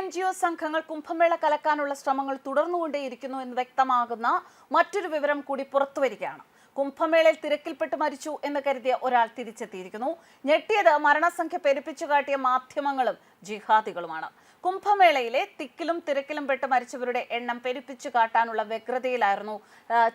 N G O സംഘങ്ങൾ കുംഭമേള കലക്കാനുള്ള ശ്രമങ്ങൾ തുടർന്നുകൊണ്ടേയിരിക്കുന്നു എന്ന് വ്യക്തമാകുന്ന മറ്റൊരു വിവരം കൂടി പുറത്തുവരികയാണ് കുംഭമേളയിൽ തിരക്കിൽപ്പെട്ട് മരിച്ചു എന്ന് കരുതിയ ഒരാൾ തിരിച്ചെത്തിയിരിക്കുന്നു. ഞെട്ടിയത് മരണസംഖ്യ പെരുപ്പിച്ചു കാട്ടിയ മാധ്യമങ്ങളും ജിഹാദികളുമാണ്. കുംഭമേളയിലെ തിക്കിലും തിരക്കിലും പെട്ട് മരിച്ചവരുടെ എണ്ണം പെരുപ്പിച്ചു കാട്ടാനുള്ള വ്യഗ്രതയിലായിരുന്നു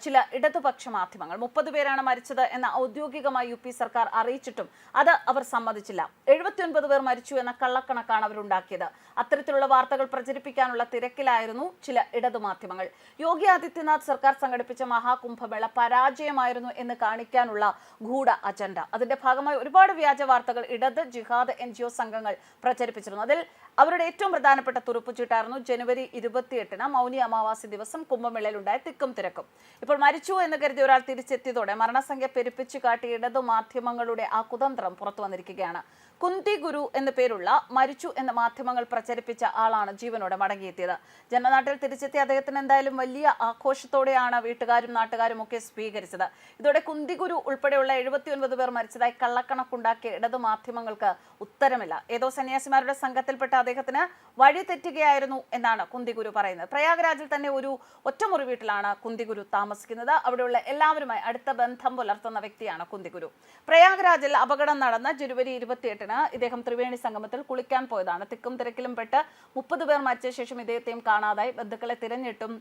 ചില ഇടതുപക്ഷ മാധ്യമങ്ങൾ. മുപ്പത് പേരാണ് മരിച്ചത് എന്ന ഔദ്യോഗികമായി യു സർക്കാർ അറിയിച്ചിട്ടും അത് അവർ സമ്മതിച്ചില്ല. എഴുപത്തിയൊൻപത് പേർ മരിച്ചു എന്ന കള്ളക്കണക്കാണ് അവരുണ്ടാക്കിയത്. അത്തരത്തിലുള്ള വാർത്തകൾ പ്രചരിപ്പിക്കാനുള്ള തിരക്കിലായിരുന്നു ചില ഇടതു മാധ്യമങ്ങൾ. യോഗി ആദിത്യനാഥ് സർക്കാർ സംഘടിപ്പിച്ച മഹാകുംഭമേള പരാജയമായിരുന്നു എന്ന് കാണിക്കാനുള്ള ഗൂഢ അജണ്ട. അതിന്റെ ഭാഗമായി ഒരുപാട് വ്യാജ വാർത്തകൾ ഇടത് ജിഹാദ് എൻ സംഘങ്ങൾ പ്രചരിപ്പിച്ചിരുന്നു. അതിൽ അവരുടെ ഏറ്റവും പ്രധാനപ്പെട്ട തുറുപ്പുചീട്ടായിരുന്നു ജനുവരി ഇരുപത്തിയെട്ടിന് മൗനി അമാവാസി ദിവസം കുംഭമേളയിലുണ്ടായ തിക്കും തിരക്കും. ഇപ്പോൾ മരിച്ചു എന്ന് കരുതി ഒരാൾ തിരിച്ചെത്തിയതോടെ മരണസംഖ്യ പെരുപ്പിച്ചു കാട്ടി ഇടതു മാധ്യമങ്ങളുടെ ആ കുതന്ത്രം പുറത്തു വന്നിരിക്കുകയാണ്. കുന്തി ഗുരു എന്ന പേരുള്ള മരിച്ചു എന്ന മാധ്യമങ്ങൾ പ്രചരിപ്പിച്ച ആളാണ് ജീവനോടെ മടങ്ങിയെത്തിയത്. ജന്മനാട്ടിൽ തിരിച്ചെത്തിയ അദ്ദേഹത്തിന് എന്തായാലും വലിയ ആഘോഷത്തോടെയാണ് വീട്ടുകാരും നാട്ടുകാരും ഒക്കെ സ്വീകരിച്ചത്. ഇതോടെ കുന്തി ഗുരു ഉൾപ്പെടെയുള്ള എഴുപത്തിയൊൻപത് പേർ മരിച്ചതായി കള്ളക്കണക്കുണ്ടാക്കിയ ഇടതു മാധ്യമങ്ങൾക്ക് ഉത്തരമില്ല. ഏതോ സന്യാസിമാരുടെ സംഘത്തിൽപ്പെട്ട അദ്ദേഹത്തിന് വഴി തെറ്റുകയായിരുന്നു എന്നാണ് കുന്തിഗുരു പറയുന്നത്. പ്രയാഗ്രാജിൽ തന്നെ ഒരു ഒറ്റമുറി വീട്ടിലാണ് കുന്തിഗുരു താമസിക്കുന്നത്. അവിടെയുള്ള എല്ലാവരുമായി അടുത്ത ബന്ധം പുലർത്തുന്ന വ്യക്തിയാണ് കുന്തിഗുരു. പ്രയാഗ്രാജിൽ അപകടം നടന്ന ജനുവരി ഇരുപത്തിയെട്ടിന് ഇദ്ദേഹം ത്രിവേണി സംഗമത്തിൽ കുളിക്കാൻ പോയതാണ്. തിക്കും തിരക്കിലും പെട്ട് മുപ്പത് പേർ മരിച്ച ശേഷം ഇദ്ദേഹത്തെയും കാണാതായി. ബന്ധുക്കളെ തിരഞ്ഞിട്ടും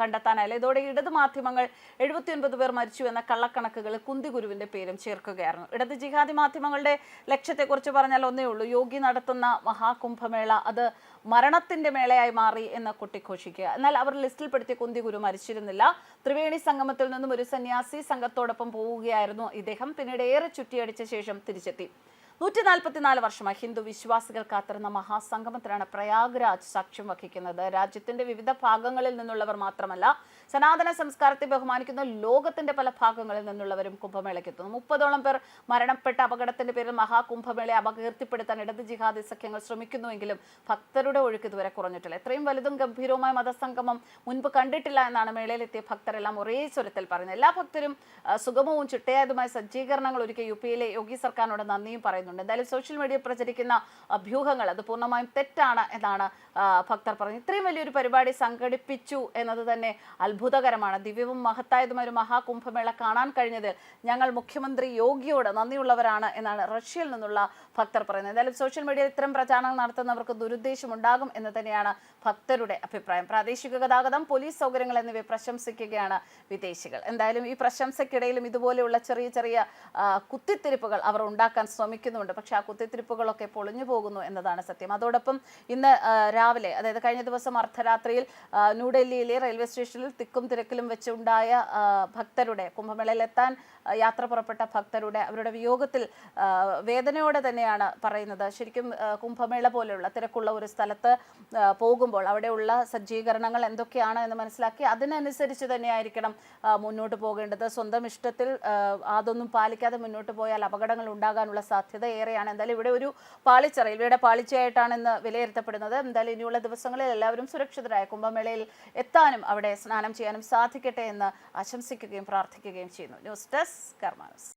കണ്ടെത്താനായില്ല. ഇതോടെ ഇടത് മാധ്യമങ്ങൾ എഴുപത്തിയൊൻപത് പേർ മരിച്ചു എന്ന കള്ളക്കണക്കുകളിൽ കുന്തിഗുരുവിന്റെ പേരും ചേർക്കുകയായിരുന്നു. ഇടത് ജിഹാദി മാധ്യമങ്ങളുടെ ലക്ഷ്യത്തെക്കുറിച്ച് പറഞ്ഞാൽ ഒന്നേ ഉള്ളൂ യോഗി നടത്തുന്ന മഹാകുംഭമേള അത് മരണത്തിന്റെ മേളയായി മാറി എന്ന് കുട്ടിഘോഷിക്കുക. എന്നാൽ അവർ ലിസ്റ്റിൽപ്പെടുത്തിയ കുന്തിഗുരു മരിച്ചിരുന്നില്ല. ത്രിവേണി സംഗമത്തിൽ നിന്നും ഒരു സന്യാസി സംഘത്തോടൊപ്പം പോവുകയായിരുന്നു ഇദ്ദേഹം. പിന്നീട് ഏറെ ചുറ്റിയടിച്ച ശേഷം തിരിച്ചെത്തി. നൂറ്റി നാൽപ്പത്തിനാല് വർഷമായി ഹിന്ദു വിശ്വാസികൾ കാത്തിരുന്ന മഹാസംഗമത്തിലാണ് പ്രയാഗ്രാജ് സാക്ഷ്യം വഹിക്കുന്നത്. രാജ്യത്തിന്റെ വിവിധ ഭാഗങ്ങളിൽ നിന്നുള്ളവർ മാത്രമല്ല സനാതന സംസ്കാരത്തെ ബഹുമാനിക്കുന്ന ലോകത്തിന്റെ പല ഭാഗങ്ങളിൽ നിന്നുള്ളവരും കുംഭമേളയ്ക്ക് എത്തുന്നു മുപ്പതോളം പേർ മരണപ്പെട്ട അപകടത്തിന്റെ പേരിൽ മഹാകുംഭമേളയെ അപകീർത്തിപ്പെടുത്താൻ ഇടത് ജിഹാദി സഖ്യങ്ങൾ ശ്രമിക്കുന്നുവെങ്കിലും ഭക്തരുടെ ഒഴുക്ക് ഇതുവരെ കുറഞ്ഞിട്ടില്ല. ഇത്രയും വലുതും ഗംഭീരവുമായ മതസംഗമം മുൻപ് കണ്ടിട്ടില്ല എന്നാണ് മേളയിലെത്തിയ ഭക്തരെല്ലാം ഒരേ സ്വരത്തിൽ പറയുന്നത്. എല്ലാ ഭക്തരും സുഗമവും ചിട്ടയായതുമായ സജ്ജീകരണങ്ങൾ ഒരുക്കിയ യു പിയിലെ യോഗി സർക്കാരിനോട് നന്ദിയും പറയുന്നുണ്ട്. എന്തായാലും സോഷ്യൽ മീഡിയ പ്രചരിക്കുന്ന അഭ്യൂഹങ്ങൾ അത് പൂർണമായും തെറ്റാണ് എന്നാണ് ഭക്തർ പറഞ്ഞത്. ഇത്രയും വലിയൊരു പരിപാടി സംഘടിപ്പിച്ചു എന്നത് തന്നെ അത്ഭുതകരമാണ്. ദിവ്യവും മഹത്തായതുമായ ഒരു മഹാകുംഭമേള കാണാൻ കഴിഞ്ഞതിൽ ഞങ്ങൾ മുഖ്യമന്ത്രി യോഗിയോട് നന്ദിയുള്ളവരാണ് എന്നാണ് റഷ്യയിൽ നിന്നുള്ള ഭക്തർ പറയുന്നത്. എന്തായാലും സോഷ്യൽ മീഡിയയിൽ ഇത്തരം പ്രചാരണങ്ങൾ നടത്തുന്നവർക്ക് ദുരുദ്ദേശം ഉണ്ടാകും എന്ന് തന്നെയാണ് ഭക്തരുടെ അഭിപ്രായം. പ്രാദേശിക ഗതാഗതം പോലീസ് സൗകര്യങ്ങൾ എന്നിവയെ പ്രശംസിക്കുകയാണ് വിദേശികൾ. എന്തായാലും ഈ പ്രശംസയ്ക്കിടയിലും ഇതുപോലെയുള്ള ചെറിയ ചെറിയ കുത്തിത്തിരിപ്പുകൾ അവർ ഉണ്ടാക്കാൻ ശ്രമിക്കുന്നുണ്ട്. പക്ഷേ ആ കുത്തിത്തിരിപ്പുകളൊക്കെ പൊളിഞ്ഞു പോകുന്നു എന്നതാണ് സത്യം. അതോടൊപ്പം ഇന്ന് രാവിലെ അതായത് കഴിഞ്ഞ ദിവസം അർദ്ധരാത്രിയിൽ ന്യൂഡൽഹിയിലെ റെയിൽവേ സ്റ്റേഷനിൽ തിക്കും തിരക്കിലും വെച്ചുണ്ടായ ഭക്തരുടെ കുംഭമേളയിലെത്താൻ യാത്ര പുറപ്പെട്ട ഭക്തരുടെ അവരുടെ വിയോഗത്തിൽ വേദനയോടെ തന്നെയാണ് പറയുന്നത്. ശരിക്കും കുംഭമേള പോലെയുള്ള തിരക്കുള്ള ഒരു സ്ഥലത്ത് പോകുമ്പോൾ അവിടെയുള്ള സജ്ജീകരണങ്ങൾ എന്തൊക്കെയാണ് എന്ന് മനസ്സിലാക്കി അതിനനുസരിച്ച് തന്നെയായിരിക്കണം മുന്നോട്ട് പോകേണ്ടത്. സ്വന്തം ഇഷ്ടത്തിൽ അതൊന്നും പാലിക്കാതെ മുന്നോട്ട് പോയാൽ അപകടങ്ങൾ ഉണ്ടാകാനുള്ള സാധ്യത ഏറെയാണ്. എന്തായാലും ഇവിടെ ഒരു പാളിച്ച റെയിൽവേയുടെ പാളിച്ചയായിട്ടാണ് ഇന്ന് വിലയിരുത്തപ്പെടുന്നത്. എന്തായാലും ഇനിയുള്ള ദിവസങ്ങളിൽ എല്ലാവരും സുരക്ഷിതരായ കുംഭമേളയിൽ എത്താനും അവിടെ സ്നാനം ചെയ്യാനും സാധിക്കട്ടെ എന്ന് ആശംസിക്കുകയും പ്രാർത്ഥിക്കുകയും ചെയ്യുന്നു. News desk Karma News.